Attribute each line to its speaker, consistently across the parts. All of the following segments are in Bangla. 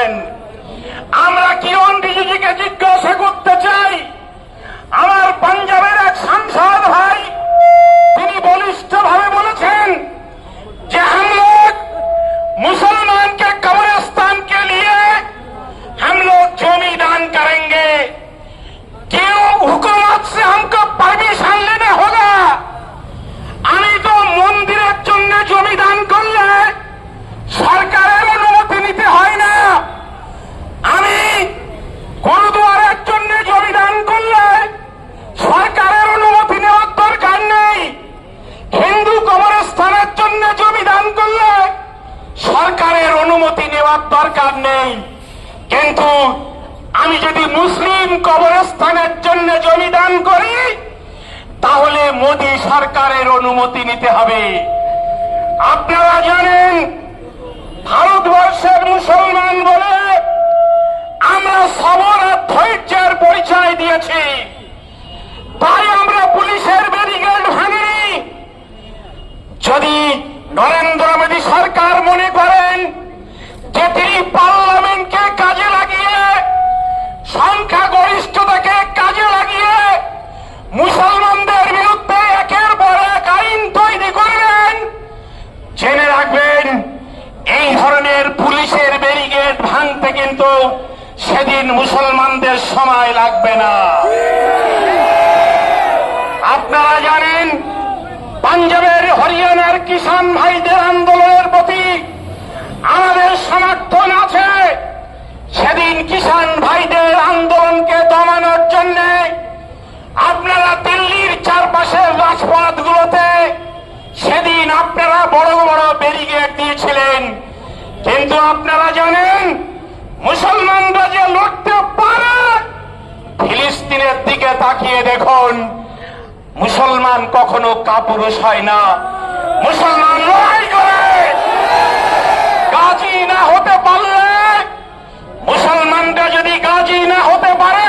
Speaker 1: দাঁড়িয়ে রেখে অনুমতি দরকার নেই। কিন্তু আমি যদি মুসলিম কবরস্থানের জন্য জমি দান করি, তাহলে মোদী সরকারের অনুমতি নিতে হবে। আপনারা জানেন, ভারতবর্ষের মুসলমান বলে আমরা সবর আর ধৈর্যের পরিচয় দিয়েছি তাই আমরা পুলিশের ব্যারিকেড ভাঙিনি যদি নরেন্দ্র মোদী সরকার মনে করেন যে তিনি পার্লামেন্টকে কাজে লাগিয়ে সংখ্যাগরিষ্ঠতাকে কাজে লাগিয়ে মুসলমানদের বিরুদ্ধে একের পর এক আইন তৈরি করবেন জেনে রাখবেন এই ধরনের পুলিশের ব্যারিকেড ভাঙতে কিন্তু সেদিন মুসলমানদের সময় লাগবে না। আপনারা জানেন, পাঞ্জাবের হরিয়ানার কিষান ভাইদের আন্দোলনের প্রতি আমাদের সমর্থন আছে। সেদিন কিষান ভাইদের আন্দোলনকে দমানোর জন্য আপনারা দিল্লির চারপাশের রাজপথগুলোতে সেদিন আপনারা বড় বড় ব্যারিকেড দিয়েছিলেন। কিন্তু আপনারা জানেন, মুসলমানরা যে পারে ফিলিস্তিনের দিকে তাকিয়ে দেখুন, মুসলমান কখনো কাপুরুষ হয় না। মুসলমান লড়াই করে। গাজী না হতে পারলে, মুসলমানরা যদি গাজী না হতে পারে,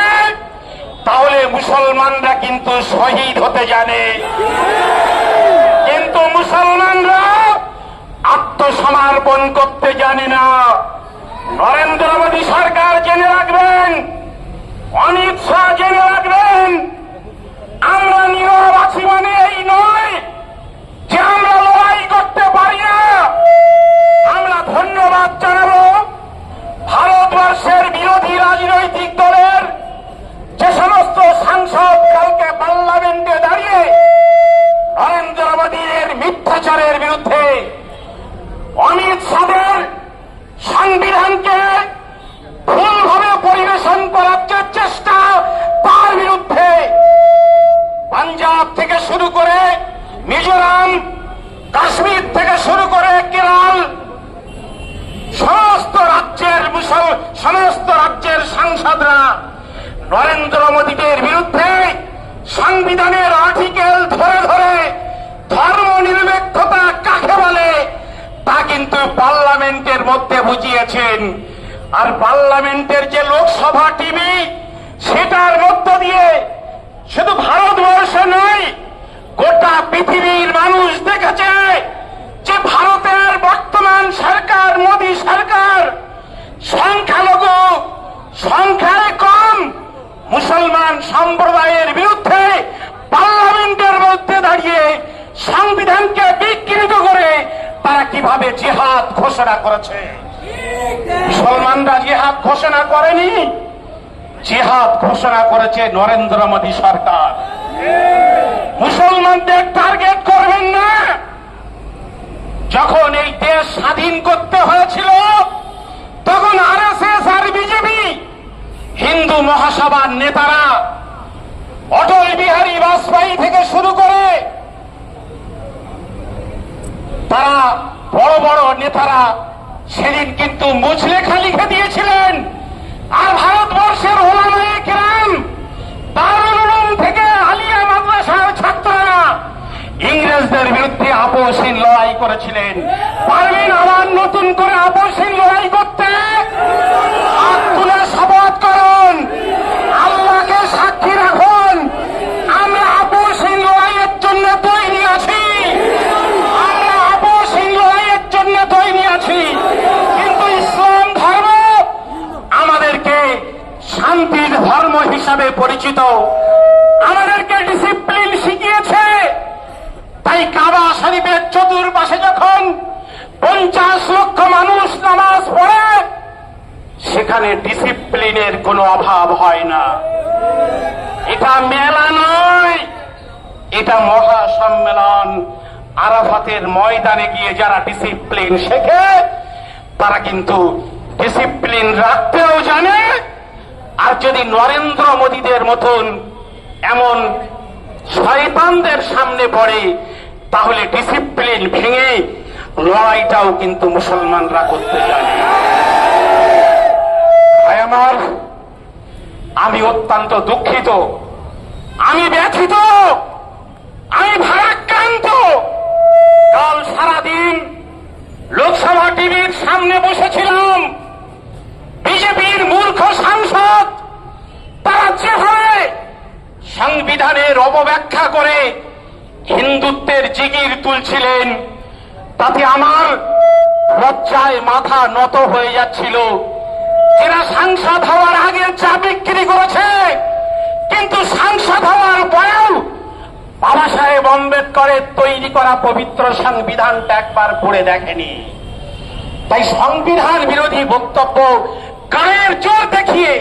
Speaker 1: তাহলে মুসলমানরা কিন্তু শহীদ হতে জানে। কিন্তু মুসলমানরা আত্মসমর্পণ করতে জানে না। নরেন্দ্র মোদী সরকার জেনে রাখবেন অমিত শাহ জেনে রাখবেন আমরা নীরব আছি মানে এই নয় যে আমরা লড়াই করতে পারি না আমরা ধন্যবাদ জানাব ভারতবর্ষের বিরোধী রাজনৈতিক দলের যে সমস্ত সাংসদ কালকে পার্লামেন্টে দাঁড়িয়ে নরেন্দ্র মোদীর মিথ্যাচারের বিরুদ্ধে অমিত শাহের সংবিধানকে ভুলভাবে পরিবেশন করার যে চেষ্টা, তার বিরুদ্ধে পাঞ্জাব থেকে শুরু করে মিজোরাম, কাশ্মীর থেকে শুরু করে কেরল, সমস্ত রাজ্যের মুসল, সমস্ত রাজ্যের সাংসদরা নরেন্দ্র মোদীদের বিরুদ্ধে সংবিধানের কিন্তু পার্লামেন্টের মধ্যে বুঝিয়েছেন, আর পার্লামেন্টের যে লোকসভা টিভি, সেটার মধ্য দিয়ে শুধু ভারতবর্ষ নয়, গোটা পৃথিবীর মানুষ দেখেছে যে ভারতের বর্তমান সরকার, মোদী সরকার, সংখ্যালঘু সংখ্যায় কম, মুসলমান সম্প্রদায়ের বিরুদ্ধে পার্লামেন্টের মধ্যে দাঁড়িয়ে সংবিধানকে কীভাবে জেহাদ ঘোষণা করেছে? মুসলমানরা জেহাদ ঘোষণা করেনি। জেহাদ ঘোষণা করেছে নরেন্দ্র মোদী সরকার মুসলমানদের টার্গেট করবেন না যখন এই দেশ স্বাধীন করতে হয়েছিল তখন আরএসএস আর বিজেপি হিন্দু মহাসভার নেতারা অটল বিহারী বাজপেয়ী থেকে শুরু করে তারা বড় বড় নেতারা সেদিন কিন্তু মুচলেখা লিখে দিয়েছিলেন। আর ভারতবর্ষের ওলামায়ে ইংরেজদের বিরুদ্ধে আপোষহীন লড়াই করেছিলেন। পারবেন আবার নতুন করে আপোষহীন লড়াই করতে হাত তুলে শপথ করুন আল্লাহকে সাক্ষী রাখুন আমরা আপোষহীন লড়াইয়ের জন্য তৈরি আছি আমরা আপোষহীন লড়াইয়ের জন্য তৈরি আছি কিন্তু ইসলাম পরিচিত। আমাদেরকে ডিসিপ্লিন শিখিয়েছে। তাই কাবা শরীফের চতুর্পাশে যখন পঞ্চাশ লক্ষ মানুষ নামাজ পড়ে, সেখানে ডিসিপ্লিনের কোনো অভাব হয় না। এটা মেলা নয়, এটা মহা সম্মেলন আরাফাতের ময়দানে গিয়ে যারা ডিসিপ্লিন শেখে, তারা কিন্তু ডিসিপ্লিন রাখতেও জানে আর যদি নরেন্দ্র মোদীদের মতন এমন শয়তানদের সামনে পড়ে, তাহলে ডিসিপ্লিন ভেঙে লড়াইটাও কিন্তু মুসলমানরা করতে জানে আমার, আমি অত্যন্ত দুঃখিত। আমি ব্যথিত। আমি ভারাক্রান্ত। কাল সারাদিন লোকসভা টিভির সামনে বসেছিলাম বিজেপির মূর্খ সাংসদ তারা যেভাবে সংবিধানের অপব্যাখ্যা করে হিন্দুত্বের জিগির তুলছিলেন, তাতে আমার লজ্জায় মাথা নত হয়ে যাচ্ছিল। এরা সাংসদ হওয়ার আগে চা বিক্রি করেছে, কিন্তু সাংসদ হওয়ার পরেও বাবা সাহেব আম্বেদকরের তৈরি করা পবিত্র সংবিধানটা একবার পড়ে দেখেনি। তাই সংবিধান বিরোধী বক্তব্য গায়ের জোর দেখিয়ে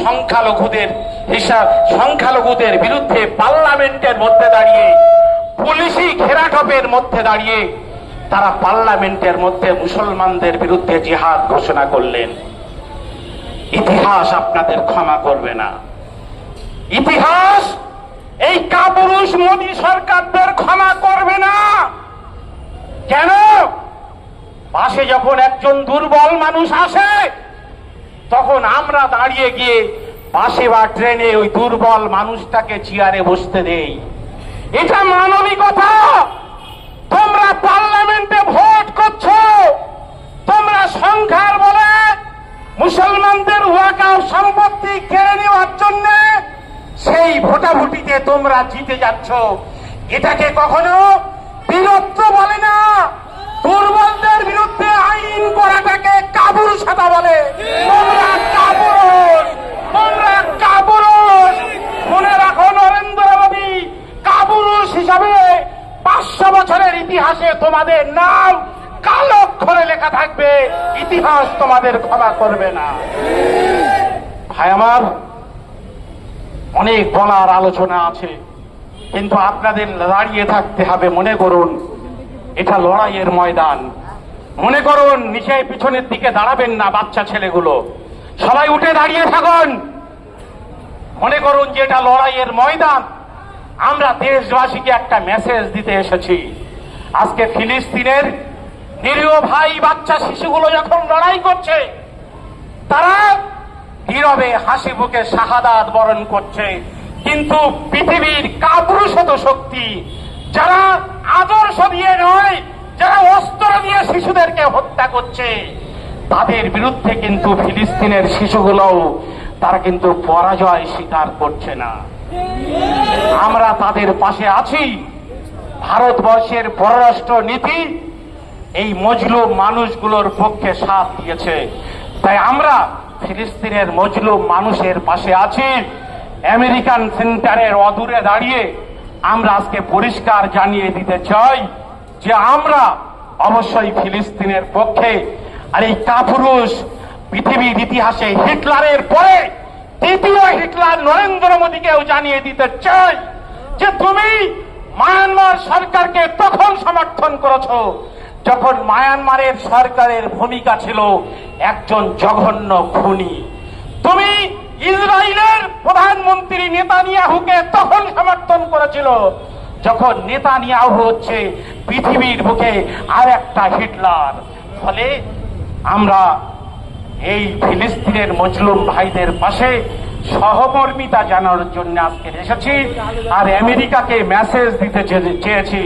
Speaker 1: সংখ্যালঘুদের হিসাব সংখ্যালঘুদের বিরুদ্ধে পার্লামেন্টের মধ্যে দাঁড়িয়ে, পুলিশি ঘেরাটপের মধ্যে দাঁড়িয়ে তারা পার্লামেন্টের মধ্যে মুসলমানদের বিরুদ্ধে জিহাদ ঘোষণা করলেন। ইতিহাস আপনাদের ক্ষমা করবে না। ইতিহাস এই কাপুরুষ মোদী সরকারদের ক্ষমা করবে না। কেন? পাশে যখন একজন দুর্বল মানুষ আসে, তখন আমরা দাঁড়িয়ে গিয়ে পাশে বা ট্রেনে ওই দুর্বল মানুষটাকে চেয়ারে বসতে দেই। এটা মানবিকতা! তোমরা পার্লামেন্টে ভোট করছ! তোমরা সংখ্যার বলে মুসলমানদের ওয়াকার সম্পত্তি কেড়ে নেওয়ার জন্য সেই ভোটাভুটিতে তোমরা জিতে যাচ্ছ। এটাকে কখনো বীরত্ব বলে না। দুর্বলদের বিরুদ্ধে আইন করাটাকে কাবুরুষতা বলে। তোমরা কাবুরুষ তোমরা কাবুরুষ মনে রাখো নরেন্দ্র মোদী কাবুরুষ হিসাবে পাঁচশো বছরের ইতিহাসে তোমাদের নাম কালো অক্ষরে লেখা থাকবে। ইতিহাস তোমাদের ক্ষমা করবে না। ভাই, আমার অনেক বলার আলোচনা আছে, কিন্তু আপনাদের দাঁড়িয়ে থাকতে হবে, মনে করুন, এটা লড়াইয়ের ময়দান। মনে করুন নিচে পিছনের দিকে দাঁড়াবেন না বাচ্চা ছেলেগুলো। সবাই উঠে দাঁড়িয়ে থাকুন। মনে করুন যে এটা লড়াইয়ের ময়দান। আমরা দেশবাসীকে একটা মেসেজ দিতে এসেছি। আজকে ফিলিস্তিনের নিরীহ ভাই, বাচ্চা, শিশুগুলো যখন লড়াই করছে, তারা নীরবে হাসি মুখে শাহাদাত বরণ করছে। কিন্তু পৃথিবীর কাপুরুষত শক্তি যারা আদর্শ দিয়ে নয়, যারা অস্ত্র দিয়ে শিশুদেরকে হত্যা করছে, তাদের বিরুদ্ধে কিন্তু ফিলিস্তিনের শিশুগুলোও, তারা কিন্তু পরাজয় স্বীকার করছে না। আমরা তাদের পাশে আছি। ভারতবর্ষের পররাষ্ট্র নীতি এই মজলুম মানুষগুলোর পক্ষে সাথ দিয়েছে। তাই আমরা ফিলিস্তিনের মজলুম মানুষের পাশে আছি। আমেরিকান সেন্টারের অদূরে দাঁড়িয়ে আমরা আজকে পরিষ্কার জানিয়ে দিতে চাই যে আমরা অবশ্যই ফিলিস্তিনের পক্ষে আর এই কাপুরুষ পৃথিবীর ইতিহাসে হিটলারের পরে তৃতীয় হিটলার নরেন্দ্র মোদীকেও জানিয়ে দিতে চাই যে তুমি মায়ানমার সরকারকে তখন সমর্থন করেছ, যখন মায়ানমারের সরকারের ভূমিকা ছিল একজন জঘন্য খুনি। তুমি ইসরায়েলের প্রধানমন্ত্রী নেতানিয়াহুকে তখন সমর্থন করেছিল, যখন নেতানিয়াহু হচ্ছে পৃথিবীর বুকে আর একটা হিটলার। ফলে আমরা এই ফিলিস্তিনের মজলুম ভাইদের পাশে সহমর্মিতা জানার জন্য আজকে এসেছি। আর আমেরিকাকে মেসেজ দিতে চেয়েছি,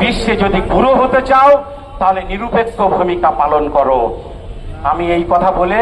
Speaker 1: বিশ্বে যদি গুরু হতে চাও, তাহলে নিরুপেক্ষ ভূমিকা পালন করো। আমি এই কথা বলে